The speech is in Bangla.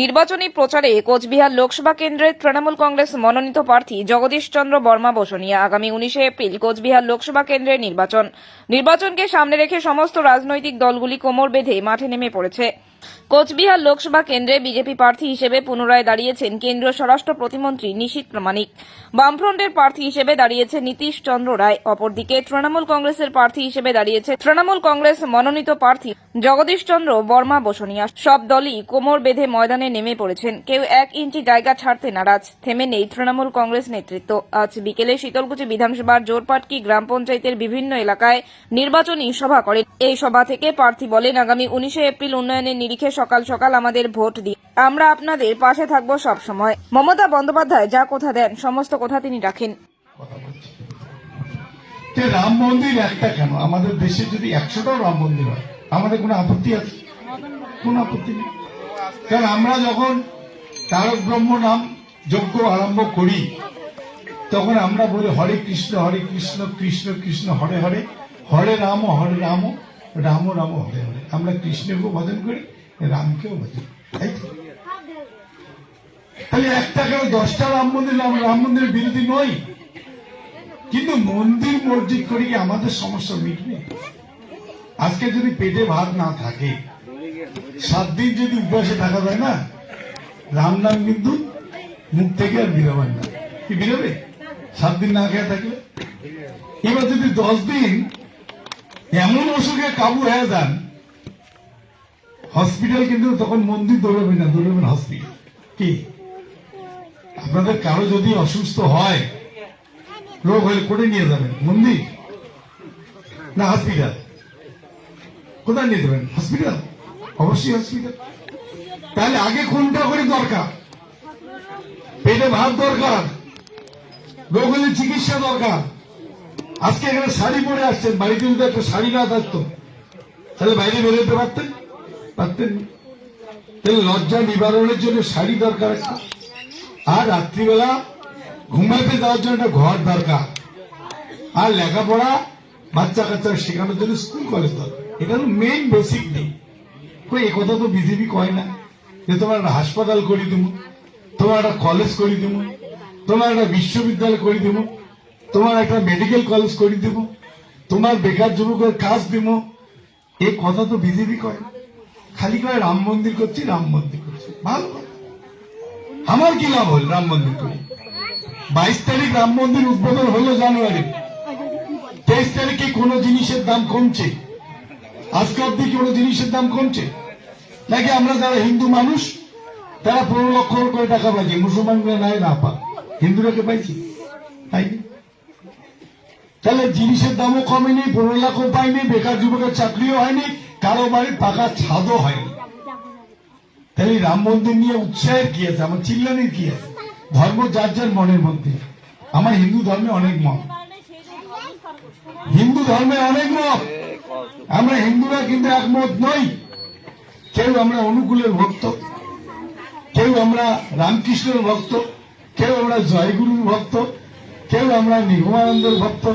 নির্বাচনী প্রচারে কোচবিহার লোকসভা কেন্দ্রের তৃণমূল কংগ্রেস মনোনীত প্রার্থী জগদীশ চন্দ্র বর্মা বসনিয়া আগামী উনিশে এপ্রিল কোচবিহার লোকসভা কেন্দ্রের নির্বাচন। নির্বাচনকে সামনে রেখে সমস্ত রাজনৈতিক দলগুলি কোমর বেঁধে মাঠে নেমে পড়েছে। কোচবিহার লোকসভা কেন্দ্রে বিজেপি প্রার্থী হিসেবে পুনরায় দাঁড়িয়েছেন কেন্দ্রীয় স্বরাষ্ট্র প্রতিমন্ত্রী নিশীত প্রামাণিক। বামফ্রন্টের প্রার্থী হিসেবে দাঁড়িয়েছে নীতিশ চন্দ্র রায়, অপরদিকে তৃণমূল কংগ্রেসের প্রার্থী হিসেবে দাঁড়িয়েছে তৃণমূল কংগ্রেস মনোনীত প্রার্থী জগদীশ চন্দ্র বর্মা বসনিয়া। সব দলই কোমর বেঁধে ময়দানে নেমে পড়েছেন। কেউ এক ইঞ্চি জায়গা ছাড়তে নারাজ। থেমে নেই তৃণমূল কংগ্রেস নেতৃত্ব। আজ বিকেলে শীতলকুচি বিধানসভার জোরপাটকি গ্রাম পঞ্চায়েতের বিভিন্ন এলাকায় নির্বাচনী সভা করেন। এই সভা থেকে প্রার্থী বলেন, আগামী উনিশে এপ্রিল উন্নয়নের নিরিখে সকাল সকাল আমাদের ভোট দিন আমরা আপনাদের পাশে থাকব সব সময় মমতা বন্দ্যোপাধ্যায়, যা কথা দেন, সমস্ত কথা তিনি রাখেন। রাম মন্দির একটা কেন? আমাদের দেশে যদি একশোটাও রাম মন্দির হয়, আমাদের কোনো আপত্তি আছে? কোনো আপত্তি নেই। কারণ আমরা যখন তারক ব্রহ্ম নাম যজ্ঞ আরম্ভ করি, তখন আমরা বলি হরে কৃষ্ণ হরে কৃষ্ণ কৃষ্ণ কৃষ্ণ, হরে হরে। হরে রাম হরে রাম রাম রাম হরে হরে। আমরা কৃষ্ণকেও ভজন করি রামকেও তাই তো? তাহলে একটা দশটা রাম মন্দির, রাম- মন্দিরের বিরোধী নয়। কিন্তু মন্দির মসজিদ করে আমাদের সমস্যা মিটবে? আজকে যদি পেটে ভাত না থাকে, সাত দিন যদি উপবাসে থাকা যায় না, রাম নাম কিন্তু মুখ থেকে আর বেরোবেন না। কি বেরোবে? সাত দিন না খেয়ে থাকলে? এবার যদি দশ দিন এমন অসুখে কাবু হয়ে যান হসপিটাল কিন্তু তখন মন্দির দৌড়াবে না দৌড়াবেন হসপিটাল। কি? আপনাদের কারও যদি অসুস্থ হয়, রোগ হলে করে নিয়ে যাবেন? মন্দির? না হসপিটাল? কোথায় নিয়ে যাবেন? হসপিটাল? অবশ্যই হসপিটাল। তাহলে আগে কোনটা করে দরকার? পেটে ভাত দরকার, রোগ হলে চিকিৎসা দরকার। আজকে এখানে শাড়ি পরে আসছেন, বাড়িতে যদি একটা শাড়ি না থাকতো, তাহলে বাইরে বেরোতে পারতেন? পারতেন লজ্জা নিবারণের জন্য শাড়ি দরকার আর রাত্রিবেলা ঘুমাতে যাওয়ার জন্য একটা ঘর দরকার। আর লেখাপড়া বাচ্চা কাচ্চা শেখানোর জন্য স্কুল কলেজ দরকার। এটা হলো মেইন বেসিক নেই কই, এ কথা তো বিজেপি কয় না? যে তোমার একটা হাসপাতাল করি দেবো, তোমার একটা কলেজ করি দেবো, তোমার একটা বিশ্ববিদ্যালয় করে দেবো, তোমার একটা মেডিকেল কলেজ করে দেবো, তোমার বেকার যুবকের কাজ দেবো। এই কথা তো বিজেপি কয় না। খালি কয় রাম মন্দির করছি, রাম মন্দির করছি। ভালো। আমার কি লাভ হল রাম মন্দির করে বাইশ তারিখ রাম মন্দির উদ্বোধন হলো জানুয়ারি। তেইশ তারিখে কোন জিনিসের দাম কমছে? আজকে অব্দি কোন জিনিসের দাম কমছে? নাকি আমরা যারা হিন্দু মানুষ, তারা পনেরো লক্ষ করে টাকা পাইছি, মুসলমানরা নাই না পা। হিন্দুরাকে পাইছি? তাই তাহলে জিনিসের দামও কমেনি, পনেরো লাখও পাইনি, বেকার যুবকের চাকরিও হয়নি কারও বাড়ি পাকা ছাদও হয়নি। এই রাম মন্দির নিয়ে উৎসাহের কি আছে? আমার চিল্লানির কি আছে? ধর্ম যার যার মনের মধ্যে। আমার হিন্দু ধর্মে অনেক মত। হিন্দু ধর্মে অনেক মত। আমরা হিন্দুরা কিন্তু একমত নই। কেউ আমরা অনুকূলের ভক্ত। কেউ আমরা রামকৃষ্ণের ভক্ত। কেউ আমরা জয়গুরুর ভক্ত। কেউ আমরা নিগমানন্দের ভক্ত।